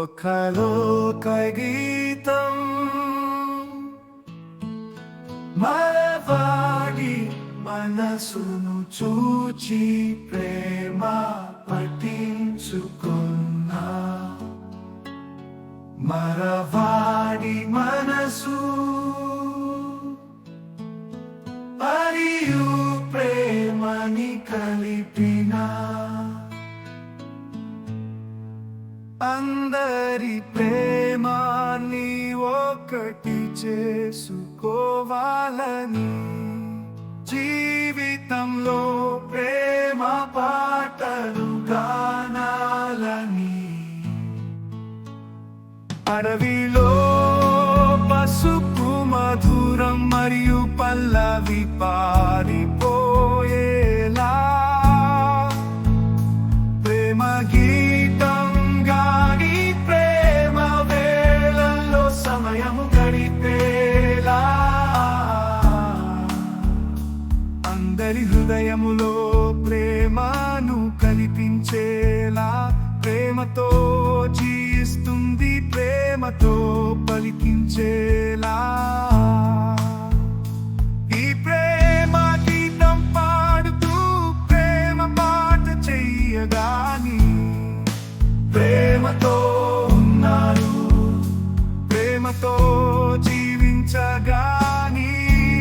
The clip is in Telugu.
ఒక లోక గీతం మరవాడి మనసును చూచి ప్రేమ పఠించుకున్నా మరవాడి మనసు మరియు ప్రేమని కలిపినా. అందరి ప్రేమాన్ని ఒకటి చేసుకోవాలని జీవితంలో ప్రేమ పాటలు గానాలని. అడవిలో పసుపు మధురం మరియు పల్లవి పారిపోయేలా. ప్రేమ సమయము గడిపేలా. అందరి హృదయములో ప్రేమను కనిపించేలా. ప్రేమతో జీవిస్తుంది ప్రేమతో పలికించేలా. జీవించగా